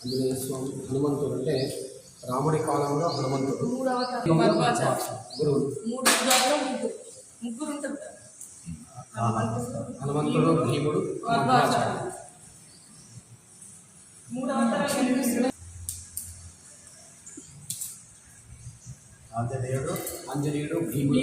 ఆంజనేయ స్వామి హనుమంతుడు అంటే రాముడి కాలంలో హనుమంతుడు. గురువు. హనుమంతుడు భీముడు ఆంజనేయుడు ఆంజనేయుడు భీముడు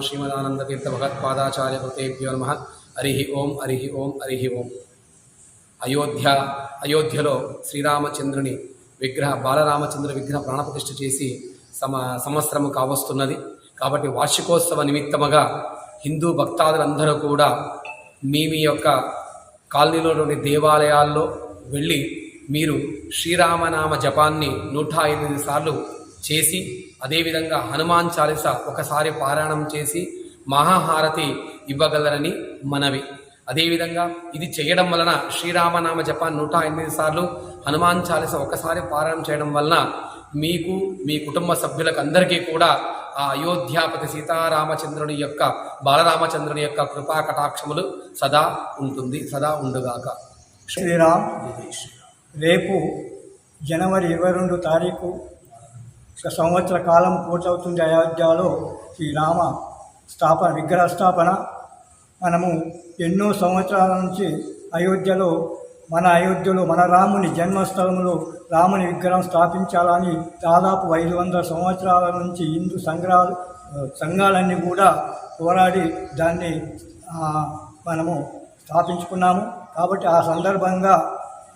పరమగురుభ్యో నమ కృతేభ్యో నమ హరి ఓం హరి ఓం హరి ఓం అయోధ్య అయోధ్యలో శ్రీరామచంద్రుని విగ్రహ బాలరామచంద్ర విగ్రహ ప్రాణప్రతిష్ఠ చేసి సమ సంవత్సరము కావస్తున్నది. కాబట్టి వార్షికోత్సవ నిమిత్తముగా హిందూ భక్తాదులందరూ కూడా మీ మీ యొక్క కాలనీలోని దేవాలయాల్లో వెళ్ళి మీరు శ్రీరామనామ జపాన్ని నూట ఎనిమిది సార్లు చేసి అదేవిధంగా హనుమాన్ చాలీస ఒకసారి పారాయణం చేసి మహాహారతి ఇవ్వగలరని మనవి. అదేవిధంగా ఇది చేయడం వలన శ్రీరామనామ జపాన్ నూట ఎనిమిది సార్లు హనుమాన్ చాలీస ఒకసారి పారాయణం చేయడం వలన మీకు మీ కుటుంబ సభ్యులకు అందరికీ కూడా ఆ అయోధ్యాపతి సీతారామచంద్రుని యొక్క బాలరామచంద్రుని యొక్క కృపా కటాక్షములు సదా ఉంటుంది సదా ఉండుగాక. శ్రీరామ్ రేపు జనవరి ఇరవై రెండు తారీఖు సంవత్సర కాలం పూర్తవుతుంది అయోధ్యలో శ్రీరామ స్థాపన విగ్రహ స్థాపన. మనము ఎన్నో సంవత్సరాల నుంచి అయోధ్యలో మన అయోధ్యలో మన రాముని జన్మస్థలంలో రాముని విగ్రహం స్థాపించాలని దాదాపు ఐదు వందల సంవత్సరాల నుంచి హిందూ సంగ్రహాలు సంఘాలన్నీ కూడా పోరాడి దాన్ని మనము స్థాపించుకున్నాము. కాబట్టి ఆ సందర్భంగా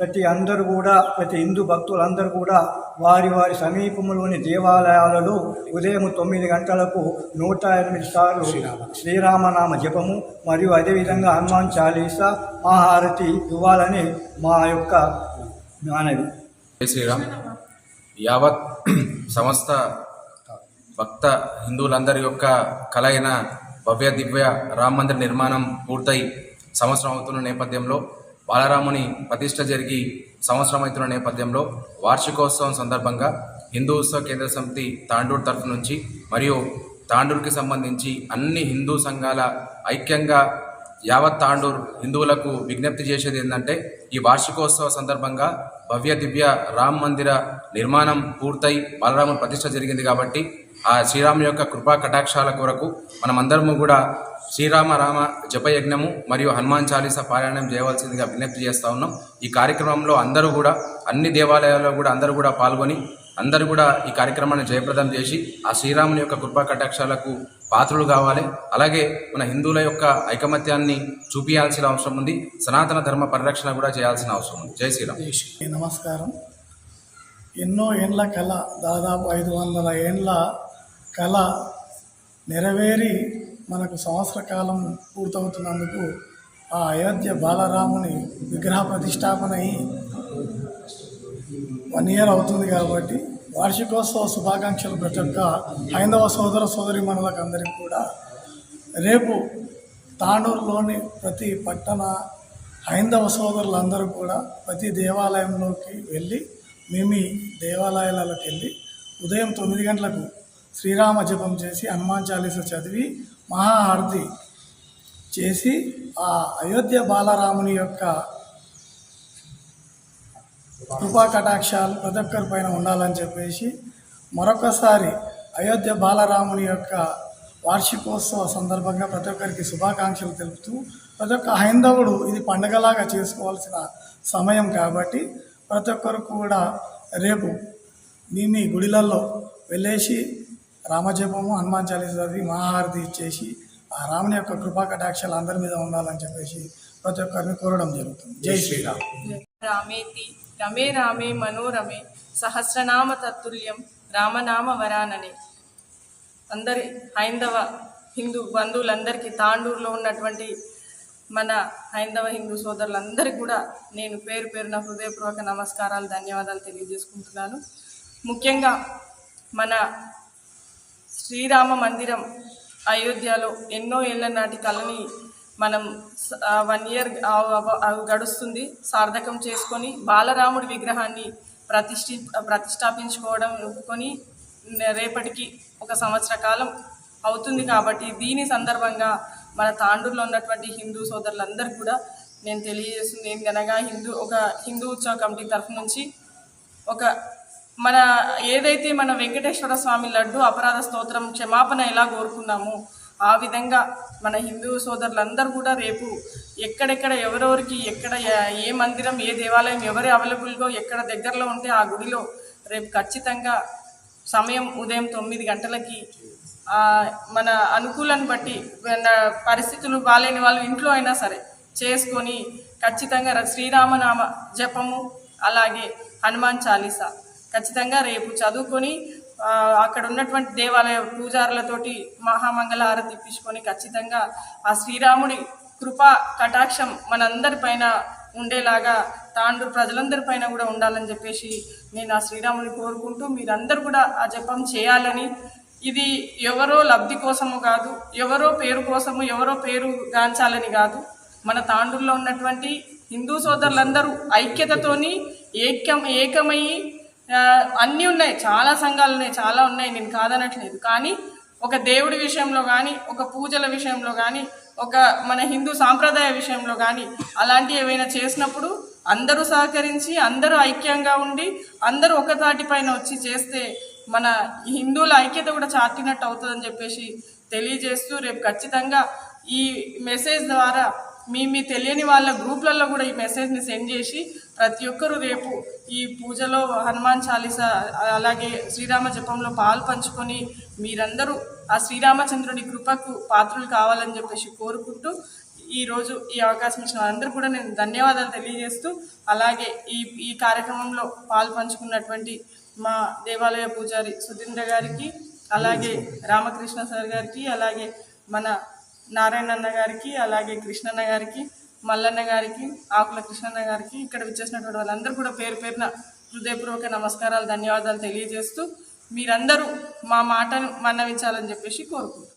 ప్రతి అందరూ కూడా ప్రతి హిందూ భక్తులందరూ కూడా వారి వారి సమీపంలోని దేవాలయాలలో ఉదయం తొమ్మిది గంటలకు నూట ఎనిమిది సార్లు శ్రీరామనామ. జపము మరియు అదేవిధంగా హనుమాన్ చాలీసా మహాహారతి ఇవ్వాలని మా యొక్క మనవి. శ్రీరామ్. యావత్ సమస్త భక్త హిందువులందరి యొక్క కల అయిన భవ్య దివ్య రామ మందిర నిర్మాణం పూర్తయి సంవత్సరం అవుతున్న నేపథ్యంలో బాలరాముని ప్రతిష్ట జరిగి సంవత్సరం అవుతున్న నేపథ్యంలో వార్షికోత్సవం సందర్భంగా హిందూ ఉత్సవ కేంద్ర సమితి తాండూర్ తరఫు నుంచి మరియు తాండూర్కి సంబంధించి అన్ని హిందూ సంఘాల ఐక్యంగా యావత్ తాండూరు హిందువులకు విజ్ఞప్తి చేసేది ఏంటంటే ఈ వార్షికోత్సవ సందర్భంగా భవ్య దివ్య రామ్ మందిర నిర్మాణం పూర్తయి బాలరాముని ప్రతిష్ట జరిగింది కాబట్టి ఆ శ్రీరాముని యొక్క కృపా కటాక్షాల కొరకు మనమందరము కూడా శ్రీరామ రామ జపయజ్ఞము మరియు హనుమాన్ చాలీస పారాయణం చేయవలసిందిగా విజ్ఞప్తి చేస్తూ ఉన్నాం. ఈ కార్యక్రమంలో అందరూ కూడా అన్ని దేవాలయాల్లో కూడా అందరూ కూడా పాల్గొని అందరూ కూడా ఈ కార్యక్రమాన్ని జయప్రదం చేసి ఆ శ్రీరాముని యొక్క కృపా కటాక్షాలకు పాత్రులు కావాలి. అలాగే మన హిందువుల యొక్క ఐకమత్యాన్ని చూపించాల్సిన అవసరం ఉంది. సనాతన ధర్మ పరిరక్షణ కూడా చేయాల్సిన అవసరం ఉంది. జై శ్రీరామ్. నమస్కారం. ఎన్నో ఏండ్ల కళ దాదాపు ఐదు వందల ఏండ్ల కళ నెరవేరి మనకు సంవత్సర కాలం పూర్తవుతున్నందుకు ఆ అయోధ్య బాలరాముని విగ్రహ ప్రతిష్టాపన అయి వన్ ఇయర్ అవుతుంది కాబట్టి వార్షికోత్సవ శుభాకాంక్షలు ప్రతి ఒక్క హైందవ సోదర సోదరి మనులకందరికీ అందరికీ కూడా రేపు తాండూరులోని ప్రతి పట్టణ హైందవ సోదరులందరూ కూడా ప్రతి దేవాలయంలోకి వెళ్ళి మేము దేవాలయాలకు వెళ్ళి ఉదయం తొమ్మిది గంటలకు శ్రీరామ జపం చేసి హనుమాన్ చాలీస చదివి మహాహారతి చేసి ఆ అయోధ్య బాలరాముని యొక్క కృపా కటాక్షాలు ప్రతి ఒక్కరి పైన ఉండాలని చెప్పేసి మరొకసారి అయోధ్య బాలరాముని యొక్క వార్షికోత్సవ సందర్భంగా ప్రతి ఒక్కరికి శుభాకాంక్షలు తెలుపుతూ ప్రతి ఒక్క హైందవుడు ఇది పండగలాగా చేసుకోవాల్సిన సమయం కాబట్టి ప్రతి ఒక్కరు కూడా రేపు మీ మీ గుడిలల్లో వెళ్ళేసి రామజపము హనుమాన్ చాలీస చదివి మహాహారతి ఇచ్చేసి ఆ రాముని యొక్క కృపా కటాక్షాలు అందరి మీద ఉండాలని చెప్పేసి ప్రతి ఒక్కరిని కోరడం జరుగుతుంది. జై శ్రీరామ్. రామేతి రమే రామే మనోరమే సహస్రనామ తత్తుల్యం రామనామ వరాననే. అందరి హైందవ హిందూ బంధువులందరికీ తాండూరులో ఉన్నటువంటి మన హైందవ హిందూ సోదరులందరికీ కూడా నేను పేరు పేరున హృదయపూర్వక నమస్కారాలు ధన్యవాదాలు తెలియజేసుకుంటున్నాను. ముఖ్యంగా మన శ్రీరామ మందిరం అయోధ్యలో ఎన్నో ఏళ్ళ నాటి కళని మనం వన్ ఇయర్ గడుస్తుంది. సార్థకం చేసుకొని బాలరాముడి విగ్రహాన్ని ప్రతిష్ఠి ప్రతిష్టాపించుకోవడం ఒప్పుకొని రేపటికి ఒక సంవత్సర కాలం అవుతుంది కాబట్టి దీని సందర్భంగా మన తాండూరులో ఉన్నటువంటి హిందూ సోదరులందరికీ కూడా నేను తెలియజేస్తుంది. ఏంటనగా హిందూ ఒక హిందూ ఉత్సవ కమిటీ తరఫు నుంచి ఒక మన ఏదైతే మన వెంకటేశ్వర స్వామి లడ్డు అపరాధ స్తోత్రం క్షమాపణ ఎలా కోరుకున్నామో ఆ విధంగా మన హిందూ సోదరులందరూ కూడా రేపు ఎక్కడెక్కడ ఎవరెవరికి ఎక్కడ ఏ- మందిరం ఏ దేవాలయం ఎవరి అవైలబుల్గా ఎక్కడ దగ్గరలో ఉంటే ఆ గుడిలో రేపు ఖచ్చితంగా సమయం ఉదయం తొమ్మిది గంటలకి మన అనుకూలాన్ని బట్టి మన పరిస్థితులు బాగాలేని వాళ్ళు ఇంట్లో అయినా సరే చేసుకొని ఖచ్చితంగా శ్రీరామనామ జపము అలాగే హనుమాన్ చాలీసా ఖచ్చితంగా రేపు చదువుకొని అక్కడ ఉన్నటువంటి దేవాలయ పూజారులతోటి మహామంగళ హారతి ఇప్పించుకొని ఖచ్చితంగా ఆ శ్రీరాముడి కృపా కటాక్షం మనందరి పైన ఉండేలాగా తాండ్రు ప్రజలందరి పైన కూడా ఉండాలని చెప్పేసి నేను ఆ శ్రీరాముని కోరుకుంటూ మీరందరూ కూడా ఆ జపం చేయాలని. ఇది ఎవరో లబ్ధి కోసము కాదు ఎవరో పేరు కోసము ఎవరో పేరు గాంచాలని కాదు. మన తాండూరులో ఉన్నటువంటి హిందూ సోదరులందరూ ఐక్యతతోని ఏకం ఏకమయ్యి అన్నీ ఉన్నాయి. చాలా సంఘాలు ఉన్నాయి. చాలా ఉన్నాయి. నేను కాదనట్లేదు. కానీ ఒక దేవుడి విషయంలో కానీ ఒక పూజల విషయంలో కానీ ఒక మన హిందూ సాంప్రదాయ విషయంలో కానీ అలాంటివి ఏవైనా చేసినప్పుడు అందరూ సహకరించి అందరూ ఐక్యంగా ఉండి అందరూ ఒక తాటిపైన వచ్చి చేస్తే మన హిందువుల ఐక్యత కూడా చాటినట్టు అవుతుందని చెప్పేసి తెలియజేస్తూ రేపు ఖచ్చితంగా ఈ మెసేజ్ ద్వారా మీ మీ తెలియని వాళ్ళ గ్రూప్లలో కూడా ఈ మెసేజ్ని సెండ్ చేసి ప్రతి ఒక్కరూ రేపు ఈ పూజలో హనుమాన్ చాలీసా అలాగే శ్రీరామ జపంలో పాలు పంచుకొని మీరందరూ ఆ శ్రీరామచంద్రుడి కృపకు పాత్రలు కావాలని చెప్పేసి కోరుకుంటూ ఈరోజు ఈ అవకాశం ఇచ్చిన అందరూ కూడా నేను ధన్యవాదాలు తెలియజేస్తూ అలాగే ఈ ఈ కార్యక్రమంలో పాలు పంచుకున్నటువంటి మా దేవాలయ పూజారి సుధీంద్ర గారికి అలాగే రామకృష్ణ సార్ గారికి అలాగే మన నారాయణ అన్న గారికి అలాగే కృష్ణన్న గారికి మల్లన్న గారికి ఆకుల కృష్ణన్న గారికి ఇక్కడ విచ్చేసినటువంటి వాళ్ళందరూ కూడా పేరు పేరున హృదయపూర్వక నమస్కారాలు ధన్యవాదాలు తెలియజేస్తూ మీరందరూ మా మాటను మన్నవించాలని చెప్పేసి కోరుకుంటున్నాను